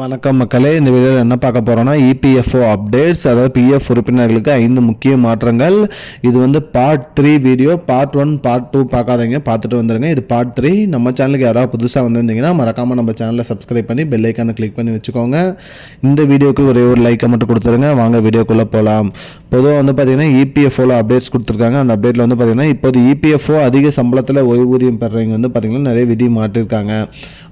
வணக்கம் மக்களே இந்த வீடியோவில் என்ன பார்க்க போகிறோம்னா இபிஎஃப்ஓ அப்டேட்ஸ் அதாவது பிஎஃப் உறுப்பினர்களுக்கு ஐந்து முக்கிய மாற்றங்கள். இது வந்து part three video part one part two பார்க்காதீங்க பார்த்துட்டு வந்துருங்க. இது பார்ட் த்ரீ நம்ம சேனலுக்கு யாராவது புதுசாக வந்திருந்தீங்கன்னா மறக்காமல் நம்ம சேனலை சப்ஸ்கிரைப் பண்ணி பெல் ஐக்கானை கிளிக் பண்ணி வச்சுக்கோங்க. இந்த வீடியோக்கு ஒரே ஒரு லைக்கை மட்டும் கொடுத்துருங்க. வாங்க வீடியோக்குள்ளே போகலாம் பொதுவாக வந்து பார்த்தீங்கன்னா இபிஎஃப்ஓவில் அப்டேட்ஸ் கொடுத்துருக்காங்க. அந்த அப்டேட்டில் வந்து பார்த்தீங்கன்னா இப்போது இபிஎஃப்ஓ அதிக சம்பளத்தில் ஓய்வூதியம் பெறுறவங்க வந்து பார்த்தீங்கன்னா நிறைய விதி மாட்டிருக்காங்க.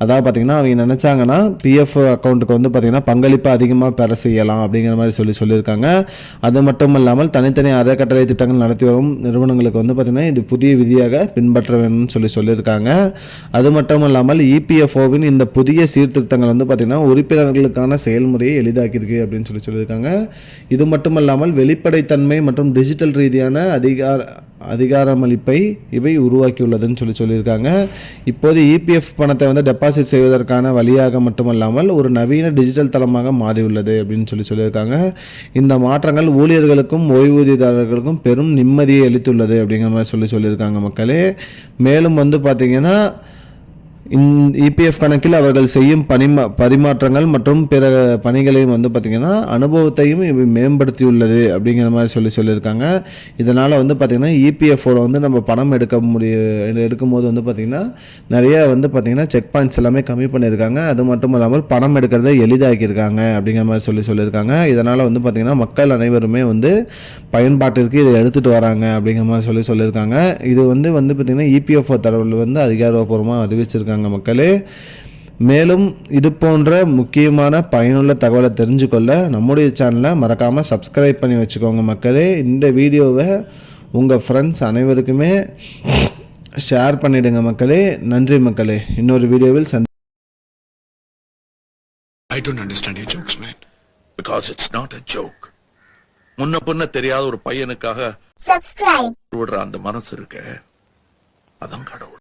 அதாவது பார்த்தீங்கன்னா அவங்க நினச்சாங்கன்னா பிஎஃப் அக்கௌண்ட்டுக்கு வந்து பார்த்தீங்கன்னா பங்களிப்பு அதிகமாக பெற செய்யலாம் அப்படிங்கிற மாதிரி சொல்லி சொல்லியிருக்காங்க. அது மட்டும் இல்லாமல் தனித்தனி அறக்கட்டளை திட்டங்கள் நடத்தி வரும் நிறுவனங்களுக்கு வந்து பார்த்தீங்கன்னா இது புதிய விதியாக பின்பற்ற வேணும்னு சொல்லி சொல்லியிருக்காங்க. அது மட்டும் இல்லாமல் இபிஎஃப்ஓவின் இந்த புதிய சீர்திருத்தங்கள் வந்து பார்த்தீங்கன்னா உறுப்பினர்களுக்கான செயல்முறையை எளிதாக்கியிருக்கு அப்படின்னு சொல்லி சொல்லியிருக்காங்க. இது மட்டும் இல்லாமல் வெளிப்படைத்தன்மை மற்றும் டிஜிட்டல் ரீதியான அதிகார அதிகாரமளிப்பை இவை உருவாக்கியுள்ளதுன்னு சொல்லி சொல்லியிருக்காங்க. இப்போது இபிஎஃப் பணத்தை வந்து டெபாசிட் செய்வதற்கான வழியாக மட்டுமல்லாமல் ஒரு நவீன டிஜிட்டல் தளமாக மாறியுள்ளது அப்படின்னு சொல்லி சொல்லியிருக்காங்க. இந்த மாற்றங்கள் ஊழியர்களுக்கும் ஓய்வூதியதாரர்களுக்கும் பெரும் நிம்மதியை அளித்துள்ளது அப்படிங்கிற மாதிரி சொல்லி சொல்லியிருக்காங்க மக்களே. மேலும் வந்து பார்த்திங்கன்னா இபிஎஃப் கணக்கில் அவர்கள் செய்யும் பணிமா பரிமாற்றங்கள் மற்றும் பிற பணிகளையும் வந்து பார்த்திங்கன்னா அனுபவத்தையும் மேம்படுத்தியுள்ளது அப்படிங்கிற மாதிரி சொல்லி சொல்லியிருக்காங்க. இதனால் வந்து பார்த்திங்கன்னா இபிஎஃப்ஓட வந்து நம்ம பணம் எடுக்க முடிய எடுக்கும்போது வந்து பார்த்திங்கன்னா நிறைய வந்து பார்த்திங்கன்னா செக் பாயிண்ட்ஸ் எல்லாமே கம்மி பண்ணியிருக்காங்க. அது மட்டும் இல்லாமல் பணம் எடுக்கிறத எளிதாக்கியிருக்காங்க அப்படிங்கிற மாதிரி சொல்லி சொல்லியிருக்காங்க. இதனால் வந்து பார்த்திங்கன்னா மக்கள் அனைவருமே வந்து பயன்பாட்டிற்கு இதை எடுத்துகிட்டு வராங்க அப்படிங்கிற மாதிரி சொல்லி சொல்லியிருக்காங்க. இது வந்து வந்து பார்த்திங்கன்னா இபிஎஃப்ஓ தரவில் வந்து அதிகாரப்பூர்வமாக அறிவிச்சிருக்காங்க. மக்களே. மேலும் இது போன்ற முக்கியமான பயனுள்ள தகவலை தெரிஞ்சுக்கொள்ள நம்முடைய சேனலை மறக்காமல் சப்ஸ்கிரைப் பண்ணி வச்சுக்கோங்க மக்களே. இந்த வீடியோவை உங்கள் ஃப்ரெண்ட்ஸ் அனைவருக்குமே ஷேர் பண்ணிடுங்க மக்களே. நன்றி மக்களே. இன்னொரு வீடியோவில் சந்தி I don't understand your jokes, man. because it's not a joke. முன்ன பின்ன தெரியாத ஒரு பையனுக்காக subscribe. விடுற அந்த மனசு இருக்க. அதான் கடவுள்.